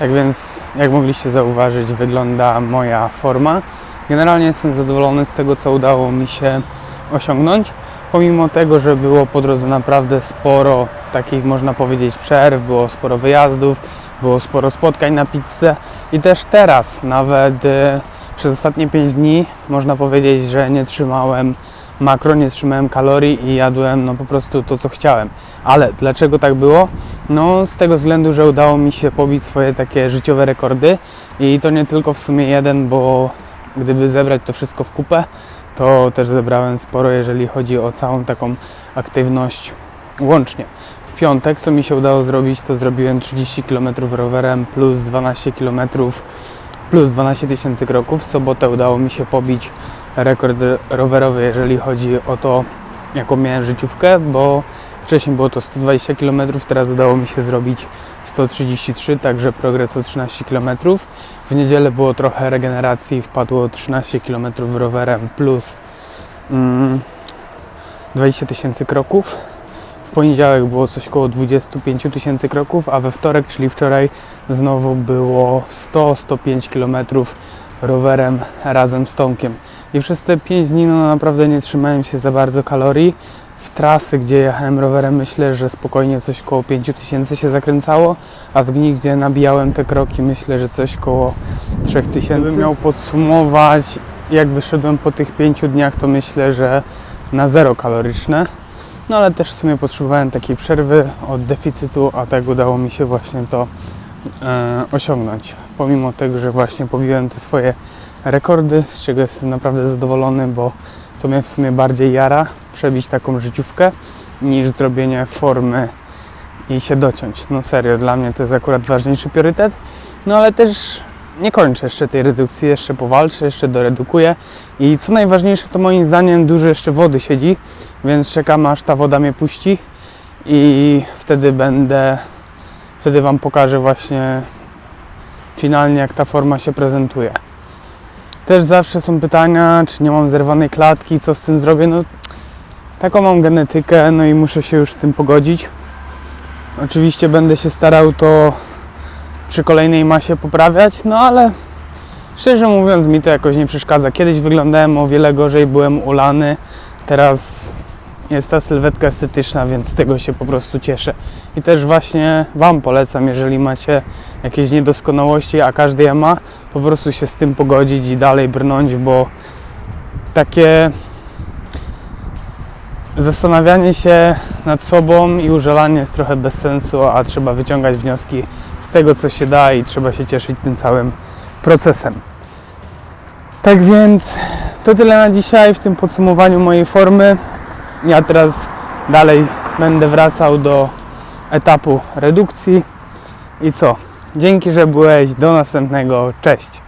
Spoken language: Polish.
Tak więc, jak mogliście zauważyć, wygląda moja forma. Generalnie jestem zadowolony z tego, co udało mi się osiągnąć. Pomimo tego, że było po drodze naprawdę sporo takich, można powiedzieć, przerw, było sporo wyjazdów, było sporo spotkań na pizzę i też teraz, nawet e, przez ostatnie 5 dni, można powiedzieć, że nie trzymałem makro, nie trzymałem kalorii i jadłem no po prostu to, co chciałem. Ale dlaczego tak było? No z tego względu, że udało mi się pobić swoje takie życiowe rekordy i to nie tylko w sumie jeden, bo gdyby zebrać to wszystko w kupę, to też zebrałem sporo, jeżeli chodzi o całą taką aktywność łącznie. W piątek, co mi się udało zrobić, to zrobiłem 30 km rowerem plus 12 km plus 12 tysięcy kroków. W sobotę udało mi się pobić rekord rowerowy, jeżeli chodzi o to, jaką miałem życiówkę, bo wcześniej było to 120 km, teraz udało mi się zrobić 133, także progres o 13 km. W niedzielę było trochę regeneracji, wpadło 13 km rowerem plus mm, 20 tysięcy kroków. W poniedziałek było coś około 25 tysięcy kroków, a we wtorek, czyli wczoraj, znowu było 100-105 km rowerem razem z Tomkiem. I przez te 5 dni no naprawdę nie trzymałem się za bardzo kalorii. W trasy, gdzie jechałem rowerem, myślę, że spokojnie coś koło 5000 się zakręcało, a z gni, gdzie nabijałem te kroki, myślę, że coś koło 3000. Gdybym miał podsumować, jak wyszedłem po tych 5 dniach, to myślę, że na zero kaloryczne. No ale też w sumie potrzebowałem takiej przerwy od deficytu, a tak udało mi się właśnie to e, osiągnąć. Pomimo tego, że właśnie pobiłem te swoje rekordy, z czego jestem naprawdę zadowolony, bo to mnie w sumie bardziej jara przebić taką życiówkę niż zrobienie formy i się dociąć. No serio, dla mnie to jest akurat ważniejszy priorytet. No ale też nie kończę jeszcze tej redukcji, jeszcze powalczę, jeszcze doredukuję. I co najważniejsze, to moim zdaniem dużo jeszcze wody siedzi, więc czekam aż ta woda mnie puści i wtedy będę, wtedy Wam pokażę właśnie finalnie jak ta forma się prezentuje. Też zawsze są pytania, czy nie mam zerwanej klatki, co z tym zrobię. No, taką mam genetykę, no i muszę się już z tym pogodzić. Oczywiście będę się starał to przy kolejnej masie poprawiać, no ale szczerze mówiąc mi to jakoś nie przeszkadza. Kiedyś wyglądałem o wiele gorzej, byłem ulany, teraz jest ta sylwetka estetyczna, więc z tego się po prostu cieszę. I też właśnie Wam polecam, jeżeli macie jakieś niedoskonałości, a każdy je ma, po prostu się z tym pogodzić i dalej brnąć, bo takie zastanawianie się nad sobą i użalanie jest trochę bez sensu, a trzeba wyciągać wnioski z tego, co się da i trzeba się cieszyć tym całym procesem. Tak więc to tyle na dzisiaj w tym podsumowaniu mojej formy. Ja teraz dalej będę wracał do etapu redukcji. I co? Dzięki, że byłeś. Do następnego. Cześć.